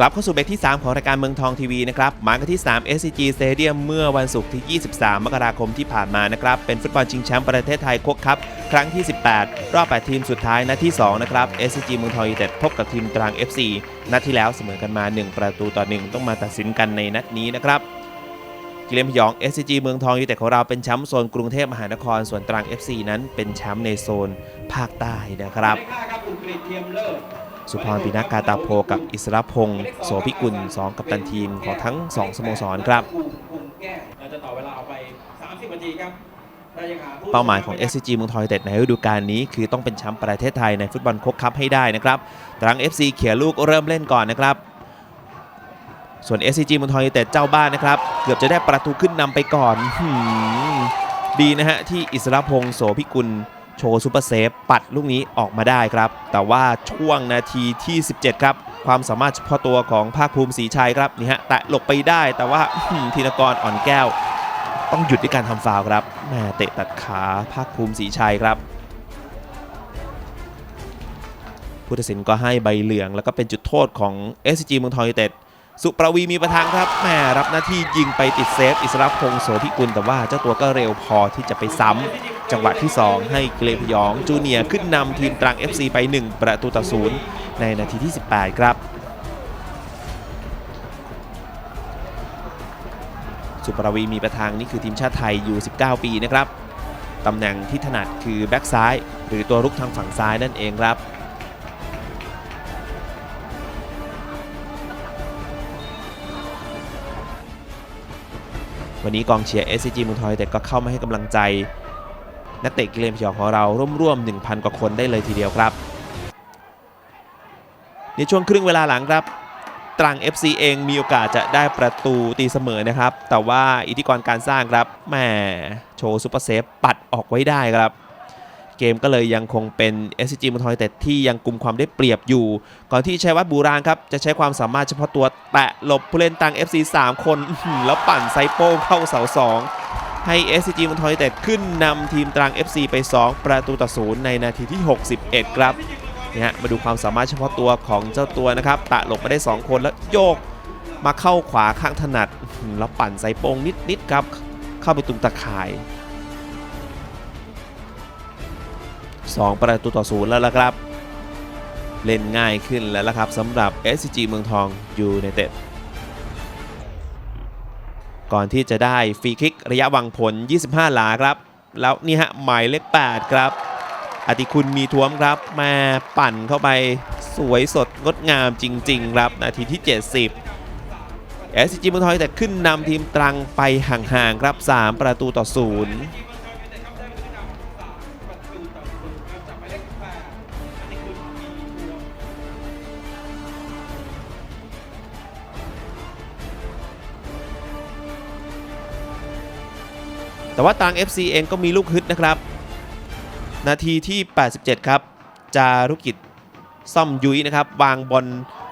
กลับเข้าสู่เบรกที่ 3 ของรายการเมืองทองทีวีนะครับมากันที่ 3 SCG Stadium เมื่อวันศุกร์ที่ 23 มกราคมที่ผ่านมานะครับ เป็นฟุตบอลชิงแชมป์ประเทศไทยคกครับ ครั้งที่ 18 รอบ 8 ทีมสุดท้ายนัดที่ 2 นะครับ SCG เมืองทองยูเต็ดพบกับทีมตรัง FC นัดที่แล้วเสมอกันมา 1 ประตูต่อ 1 ต้องมาตัดสินกันในนัดนี้นะครับกิเลนพยอง SCG เมืองทองยูเต็ดของเราเป็นแชมป์โซนกรุงเทพมหานครส่วนตรัง FC นั้นเป็นแชมป์ในโซนภาคใต้นะครับ ครับคุณกรีฑเทียมเลิศสุพรปินากาตาโพกับอิสรพงศ์โสภิกุล 2 กัปตันทีมของทั้ง 2 สโมสรครับภูมิภูมิแก้วเราจะต่อเวลาเอาไป30นาทีครับได้ยังหผู้เป้าหมายของ SCG เมืองทองยูไนเต็ดในฤดูกาลนี้ คือต้องเป็นแชมป์ประเทศไทยในฟุตบอลโคกคัพให้ได้นะครับตรัง FC เขี่ยลูกเริ่มเล่นก่อนนะครับ ส่วน SCG เมืองทองยูไนเต็ดเจ้าบ้านนะครับ เกือบจะได้ประตูขึ้นนำไปก่อนหืมดีนะฮะที่อิสรพงศ์โสภิกุล โชว์ซูเปอร์เซฟปัดลูกนี้ออกมาได้ครับ แต่ว่าช่วงนาทีที่ 17 ครับ ความสามารถเฉพาะตัวของภาคภูมิศรีชัยครับนี่ฮะแตะหลบไปได้แต่ว่าธีนกรอ่อนแก้ว ต้องหยุดด้วยการทำฟาวครับแม่เตะตัดขาภาคภูมิศรีชัยครับผู้ตัดสินก็ให้ใบเหลือง แล้วก็เป็นจุดโทษของ SCG เมืองทองยูเต็ดสุประวีมีประทางครับแม่รับหน้าที่ยิงไปติดเซฟ อิสระพงศ์โสภิกุลแต่ว่าเจ้าตัวก็เร็วพอที่จะไปซ้ำ จังหวะที่ 2 ให้เกรพยองจูเนียขึ้นนำทีมตรัง FC ไป 1 ประตูต่อศูนย์ในนาทีที่ 18 ครับ สุปรวีมีประทางนี่คือทีมชาติไทยอยู่ 19 ปีนะครับตำแหน่งที่ถนัดคือแบ็กซ้าย หรือตัวรุกทางฝั่งซ้ายนั่นเองครับวันนี้กองเชียร์ SCG มืองทอยูไนเต็ดก็เข้ามาให้กำลังใจ นักเตะกิเลนพยองของเราร่วมๆ1,000 กว่าคนได้เลยทีเดียวครับ ในช่วงครึ่งเวลาหลังครับ ตรัง FC เองมีโอกาสจะได้ประตูตีเสมอนะครับ แต่ว่าอิทธิกรการสร้างครับแหมโชว์ซูเปอร์เซฟปัดออกไว้ได้ครับเกมก็เลยยังคงเป็น SCG มองทอยูไนเต็ดที่ยังกุมความได้เปรียบอยู่ ก่อนที่ชัยวัฒน์บูรางครับ จะใช้ความสามารถเฉพาะตัวแตะหลบผู้เล่นตรัง FC 3 คน แล้วปั่นไซโป้งเข้าเสา 2 ให้ SCG เมืองทองยูไนเต็ดขึ้นนำทีมตรัง FC ไป 2 ประตูต่อศูนย์ในนาทีที่ 61 ครับนี่ฮะมาดูความสามารถเฉพาะตัวของเจ้าตัวนะครับ ตะหลบมาได้ 2 คนแล้วโยกมาเข้าขวาข้างถนัด แล้วปั่นใส่โป้งนิด ๆ ครับ เข้าไปตุงตะข่าย 2 ประตูต่อศูนย์แล้วละครับ เล่นง่ายขึ้นแล้วละครับสำหรับ SCG เมืองทองยูไนเต็ด ก่อนที่จะได้ฟรีคิกระยะวังผล 25 หลาครับ แล้วนี่ฮะหมายเลข 8 ครับ อติคุณมีท้วมครับมาปั่นเข้าไปสวยสดงดงามจริง ๆ ครับ นาทีที่ 70 SCG เมุทอยแต่ขึ้นนำทีมตรังไปห่างๆครับ 3 ประตูต่อ 0 แต่ว่าตรัง FC เองก็มีลูกฮึดนะครับ นาทีที่ 87 ครับ จารุกิจซ่อมยุ้ยนะครับ วางบอล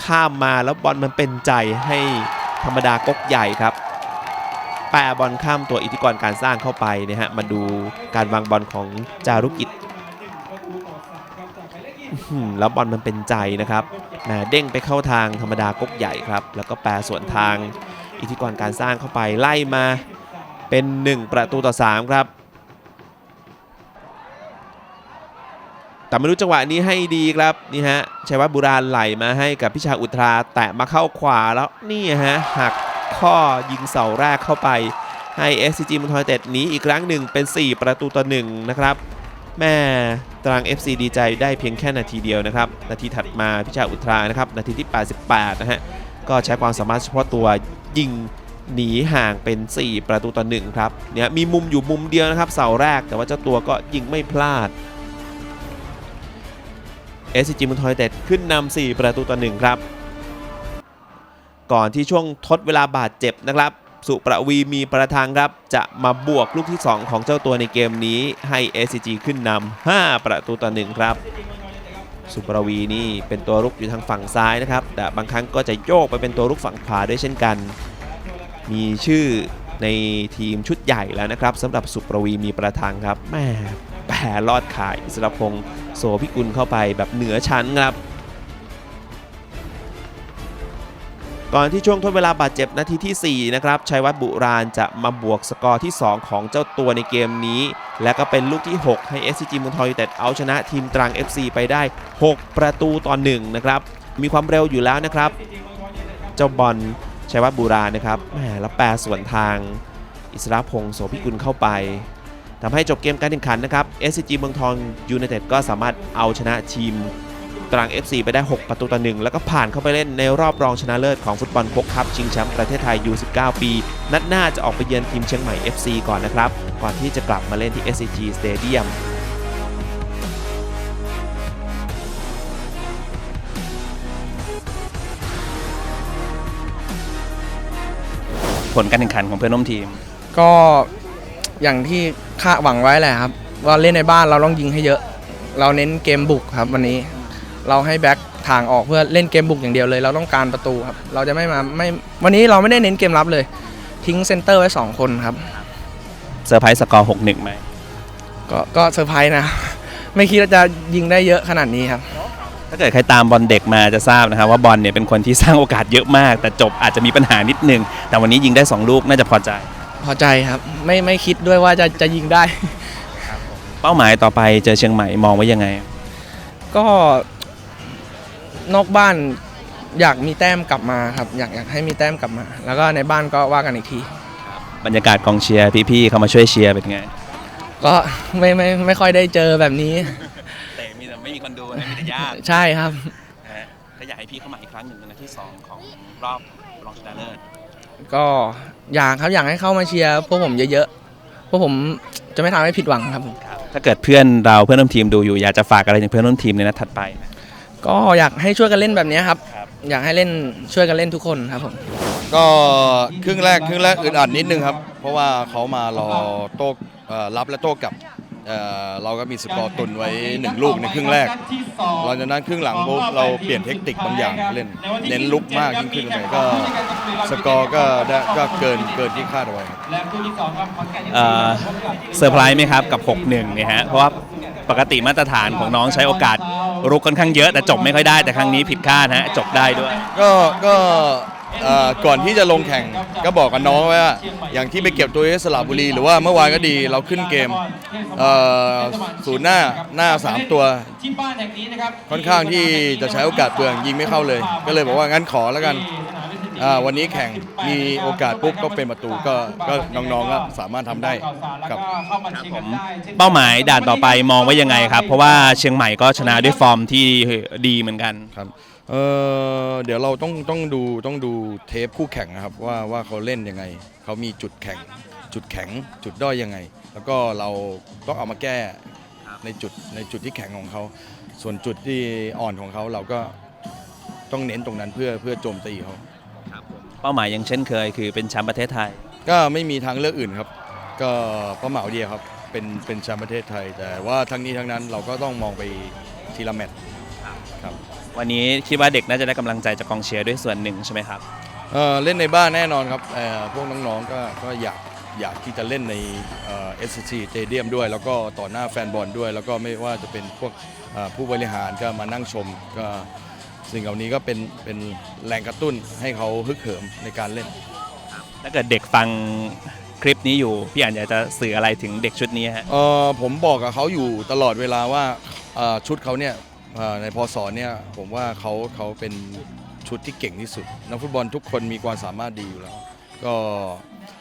ข้ามมาแล้วบอลมันเป็นใจให้ธรรมดากกใหญ่ครับแปะบอลข้ามตัวอิทธิกรการสร้างเข้าไปนะฮะมาดูการวางบอลของจารุกิจแล้วบอลมันเป็นใจนะครับแหมเด้งไปเข้าทางธรรมดากกใหญ่ครับ แล้วก็แปรสวนทางอิทธิกรการสร้างเข้าไปไล่มา เป็น 1 ประตูต่อ 3 ครับ แต่ไม่รู้จังหวะนี้ให้ดีครับนี่ฮะชัยวัฒน์บุราณไหลมาให้กับพิชาอุทรา แตะมาเข้าขวาแล้วนี่ฮะหักข้อยิงเสาแรกเข้าไปให้ SCG มุนทอยเต็ดหนีอีกครั้งหนึ่งเป็น 4 ประตูต่อ 1 นะครับ แม่ตรัง FC ดีใจได้เพียงแค่นาทีเดียวนะครับ นาทีถัดมาพิชาอุทรานะครับ นาทีที่ 88 นะฮะ ก็ใช้ความสามารถเฉพาะตัวยิง หนีห่างเป็น 4 ประตูต่อ1ครับเนี่ยมีมุมอยู่มุมเดียวนะครับเสาแรกแต่ว่าเจ้าตัวก็ยิงไม่พลาด SCG มุนทอยเต็ดขึ้นนำ4ประตูต่อ1ครับ ก่อนที่ช่วงทดเวลาบาดเจ็บนะครับ สุประวีมีประทางครับ จะมาบวกลูกที่ 2 ของเจ้าตัวในเกมนี้ให้ SCG ขึ้นนำ5ประตูต่อ1ครับสุประวีนี่เป็นตัวรุกอยู่ทางฝั่งซ้ายนะครับ แต่บางครั้งก็จะโยกไปเป็นตัวรุกฝั่งขวาด้วยเช่นกัน มีชื่อในทีมชุดใหญ่แล้วนะครับสำหรับสุประวีมีประทางครับแม่แปรลอดขายอิสรพงศ์โสพิกุลเข้าไปแบบเหนือชั้นครับ ก่อนที่ช่วงทดเวลาบาดเจ็บนาทีที่ 4 นะครับชัยวัฒน์บุราณจะมาบวกสกอร์ที่ 2 ของเจ้าตัวในเกมนี้ และก็เป็นลูกที่ 6 ให้ SCG เมืองทองยูไนเต็ดเอาชนะทีมตรัง FC ไปได้ 6 ประตูต่อ1นะครับมีความเร็วอยู่แล้วนะครับ เจ้าบอล ชัยวัฒน์บุรานะครับแหมแล้วแปรส่วนทางอิสระพงษ์โสภิกุลเข้าไปทำให้จบเกมการแข่งขันนะครับ SCG เมืองทองยูไนเต็ดก็สามารถเอาชนะทีมตรัง FC ไปได้ 6 ประตูต่อหนึ่งแล้วก็ผ่านเข้าไปเล่นในรอบรองชนะเลิศของฟุตบอลโคกคัพชิงแชมป์ประเทศไทย U19 ปี นัดหน้าจะออกไปเยือนทีมเชียงใหม่ FC ก่อนนะครับ ก่อนที่จะกลับมาเล่นที่ SCG Stadium ผลการแข่งขันของเพื่อนร่วมทีม ก็อย่างที่คาดหวังไว้แหละครับ ว่าเล่นในบ้านเราต้องยิงให้เยอะ เราเน้นเกมบุกครับวันนี้เราให้แบ็คทางออกเพื่อเล่นเกมบุกอย่างเดียวเลย เราต้องการประตูครับ เราจะไม่มาไม่วันนี้เราไม่ได้เน้นเกมรับเลย ทิ้งเซนเตอร์ไว้ 2 คนครับเซอร์ไพรส์สกอร์6-1ไหมก็ก็เซอร์ไพรส์นะ ไม่คิดว่าจะยิงได้เยอะขนาดนี้ครับ ถ้าเกิดใครตามบอลเด็กมาจะทราบนะครับว่าบอลเนี่ยเป็นคนที่สร้างโอกาสเยอะมาก แต่จบอาจจะมีปัญหานิดนึง แต่วันนี้ยิงได้ 2 ลูกน่าจะพอใจ พอใจครับ ไม่ไม่คิดด้วยว่าจะจะยิงได้ เป้าหมายต่อไปเจอเชียงใหม่มองไว้ยังไง ก็นอกบ้านอยากมีแต้มกลับมาครับ อยากอยากให้มีแต้มกลับมา แล้วก็ในบ้านก็ว่ากันอีกที บรรยากาศกองเชียร์พี่ๆเข้ามาช่วยเชียร์เป็นไง ก็ไม่ไม่ไม่ค่อยได้เจอแบบนี้แต่ มีแต่ไม่มีคนดูนะมีแต่ญาติใช่ครับ นะฮะก็อยากให้พี่เข้ามาอีกครั้งหนึ่งในนัดที่2ของรอบรองชนะเลิศก็อยากครับอยากให้เข้ามาเชียร์พวกผมเยอะๆพวกผมจะไม่ทำให้ผิดหวังครับผม ถ้าเกิดเพื่อนเราเพื่อนร่วมทีมดูอยู่อยากจะฝากอะไรถึงเพื่อนร่วมทีมในนัดถัดไปไหมก็อยากให้ช่วยกันเล่นแบบนี้ครับ ครับ อยากให้เล่นช่วยกันเล่นทุกคนครับผม ก็ครึ่งแรกครึ่งแรกอึดอัดนิดนึงครับ เพราะว่าเขามารอโต้เอ่อรับและโต้กลับ เอ่อเราก็มีสกอร์ตุนไว้หนึ่งลูกในครึ่งแรกหลังจากนั้นครึ่งหลังปุ๊บเราเปลี่ยนเทคนิคบางอย่างเล่นเน้นลุกมากยิ่งขึ้นไปก็สกอร์ก็ได้ก็เกินเกินที่คาดเอาไว้ครับและคู่ที่สองครับขอนแก่นเอ่อเซอร์ไพรส์ไหมครับกับ 6-1เนี่ยฮะเพราะว่าปกติมาตรฐานของน้องใช้โอกาสรุกค่อนข้างเยอะแต่จบไม่ค่อยได้แต่ครั้งนี้ผิดคาดฮะจบได้ด้วย ก็ก็ เอ่อก่อนที่จะลงแข่งก็บอกกับน้องไว้ว่าอย่างที่ไปเก็บตัวที่สระบุรี หรือว่าเมื่อวานก็ดีเราขึ้นเกมเอ่อศูนย์หน้าหน้าสามตัว ที่บ้านแห่งนี้นะครับค่อนข้างที่จะใช้โอกาสเปลืองยิงไม่เข้าเลย ก็เลยบอกว่างั้นขอแล้วกันอ่าวันนี้แข่งมีโอกาสปุ๊บก็เป็นประตูก็ก็น้องๆก็สามารถทำได้ครับ เป้าหมายด่านต่อไปมองไว้ยังไงครับ เพราะว่าเชียงใหม่ก็ชนะด้วยฟอร์มที่ดีเหมือนกัน ครับ เออเดี๋ยวเราต้องต้องดูต้องดูเทปคู่แข่งนะครับว่าว่าเขาเล่นยังไง เขามีจุดแข็ง จุดแข็ง จุดด้อยยังไง แล้วก็เราต้องเอามาแก้ในจุดในจุดที่แข็งของเขา ส่วนจุดที่อ่อนของเขาเราก็ต้องเน้นตรงนั้นเพื่อเพื่อโจมตีเขาเป้าหมายยังเช่นเคย คือเป็นแชมป์ประเทศไทย ก็ไม่มีทางเลือกอื่นครับ ก็เป้าหมายเดียวครับเป็นเป็นแชมป์ประเทศไทย แต่ว่าทั้งนี้ทั้งนั้นเราก็ต้องมองไปทีละแมตช์ครับ วันนี้คิดว่าเด็กน่าจะได้กำลังใจจากกองเชียร์ด้วยส่วนหนึ่งใช่ไหมครับ เอ่อเล่นในบ้านแน่นอนครับเอ่อพวกน้องๆก็ก็อยากอยากที่จะเล่นในเอ่อ SCG Stadium ด้วย แล้วก็ต่อหน้าแฟนบอลด้วย แล้วก็ไม่ว่าจะเป็นพวกเอ่อผู้บริหารก็มานั่งชมก็สิ่งเหล่านี้ก็เป็นเป็นแรงกระตุ้นให้เขาฮึกเหิมในการเล่น ถ้าเกิดเด็กฟังคลิปนี้อยู่ พี่อ่านอยากจะสื่ออะไรถึงเด็กชุดนี้ฮะ เอ่อผมบอกกับเขาอยู่ตลอดเวลาว่าเอ่อชุดเขาเนี่ยเอ่อ ในพศเนี่ยผมว่าเขาเขาเป็นชุดที่เก่งที่สุด นักฟุตบอลทุกคนมีความสามารถดีอยู่แล้ว ก็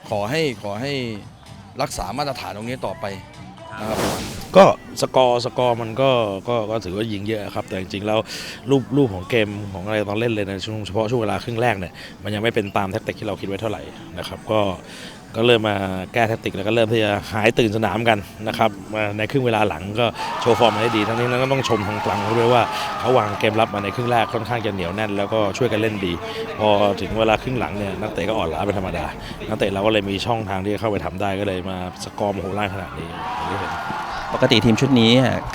ขอให้ขอให้รักษามาตรฐานตรงนี้ต่อไปนะครับก็สกอร์สกอร์มันก็ก็ก็ถือว่ายิงเยอะครับ แต่จริงๆแล้วรูปรูปของเกมของอะไรตอนเล่นเลยในช่วงเฉพาะช่วงเวลาครึ่งแรกเนี่ยมันยังไม่เป็นตามแทคติกที่เราคิดไว้เท่าไหร่นะครับ ก็ ก็เริ่มมาแก้แทคติกแล้วก็เริ่มที่จะหายตื่นสนามกันนะครับมาในครึ่งเวลาหลังก็โชว์ฟอร์มมาได้ดี ทั้งนี้นั้นก็ต้องชมทางกลางเขาด้วยว่าเขาวางเกมรับมาในครึ่งแรกค่อนข้างจะเหนียวแน่น แล้วก็ช่วยกันเล่นดี พอถึงเวลาครึ่งหลังเนี่ยนักเตะก็อ่อนล้าเป็นธรรมดา นักเตะเราก็เลยมีช่องทางที่จะเข้าไปทำได้ก็เลยมาสกอร์มโหฬารขนาดนี้อย่างที่เห็นปกติทีมชุดนี้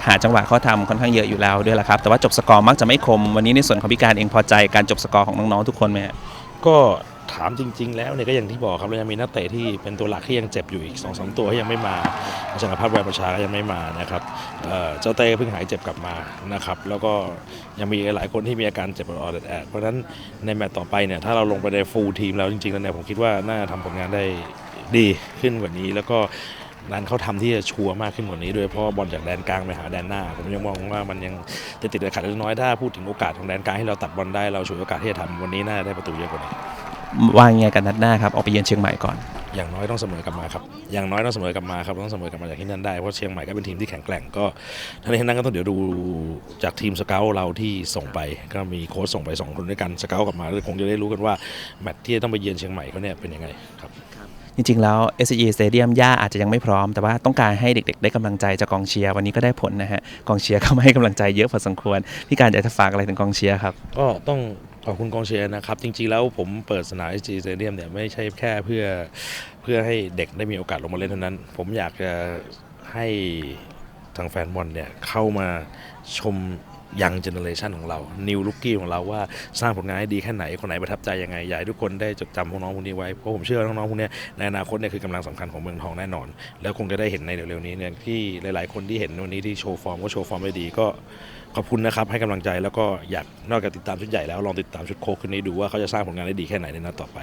หาจังหวะเขาทำค่อนข้างเยอะอยู่แล้วด้วยแหละครับ แต่ว่าจบสกอร์มักจะไม่คมวันนี้ในส่วนของพี่การเองพอใจการจบสกอร์ของน้องๆทุกคนไหมฮะก็ ถามจริง ๆ แล้วเนี่ยก็อย่างที่บอกครับเรายังมีนักเตะที่เป็นตัวหลักที่ยังเจ็บอยู่อีก2อสตัวที่ยังไม่มาจักรพัฒน์แววประชาก็ยังไม่มานะครับเจ้าเต้เพิ่งหายเจ็บกลับมานะครับแล้วก็ยังมีหลายคนที่มีอาการเจ็บออดแอดเพราะฉะนั้นในแมตต์ต่อไปเนี่ยถ้าเราลงไปในฟูลทีมแล้วจริงๆแล้วเนี่ยผมคิดว่าน่าทำผลงานได้ดีขึ้นกว่านี้แล้วก็นั้นเขาทำที่จะชัวร์มากขึ้นกว่านี้ด้วยเพราะบอลจากแดนกลางไปหาแดนหน้า ผมยังมองว่ามันยังติดติดขัดเล็กน้อยถ้าพูดถึงโอกาสของแดนกลางให้เราตัดบอลได้เราฉวยโอกาสที่จะทำวันนี้น่าจะได้ประตูเยอะกว่านี้ วางยังไงกันนัดหน้าครับออกไปเยือนเชียงใหม่ก่อน อย่างน้อยต้องเสมอกลับมาครับ อย่างน้อยต้องเสมอกลับมาครับต้องเสมอกลับมาจากที่นั่นได้เพราะเชียงใหม่ก็เป็นทีมที่แข็งแกร่งก็ทั้งนี้ทั้งนั้นก็ต้องเดี๋ยวดูจากทีมสเกลเราที่ส่งไป ก็มีโค้ชส่งไปสองคนด้วยกันสเกลกลับมาแล้วคงจะได้รู้กันว่าแมตช์ที่จะต้องไปเยือนเชียงใหม่เขาเนี่ยเป็นยังไงครับจริงๆ แล้ว s g Stadium ย่าอาจจะยังไม่พร้อม แต่ว่าต้องการให้เด็กๆ ได้กำลังใจจากกองเชียร์ วันนี้ก็ได้ผลนะฮะ กองเชียร์เข้ามาให้กำลังใจเยอะพอสมควร พี่การอยากจะฝากอะไรถึงกองเชียร์ครับ ก็ต้องข อบคุณกองเชียร์นะครับ จริงๆแล้วผมเปิดสนาม SG Stadium เนี่ยไม่ใช่แค่เพื่อเพื่อให้เด็กได้มีโอกาสลงมาเล่นเท่านั้น ผมอยากจะให้ทางแฟนบอลเนี่ยเข้ามาชม ยังเจเนอเรชันของเรานิวลุกกี้ของเราว่าสร้างผลงานให้ดีแค่ไหนคนไหนประทับใจยังไงอยากให้ทุกคนได้จดจำพวกน้องพวกนี้ไว้เพราะผมเชื่อว่าน้องๆพวกนี้ในอนาคตเนี่ยคือกำลังสำคัญของเมืองทองแน่นอน แล้วคงจะได้เห็นในเร็วๆนี้เนี่ยที่หลายๆ คนที่เห็นวันนี้ที่โชว์ฟอร์มก็โชว์ฟอร์มได้ดีก็ขอบคุณนะครับให้กำลังใจแล้วก็อยากนอกจากติดตามชุดใหญ่แล้วลองติดตามชุดโค้ชคนนี้ดูว่าเขาจะสร้างผลงานได้ดีแค่ไหนในนัดต่อไป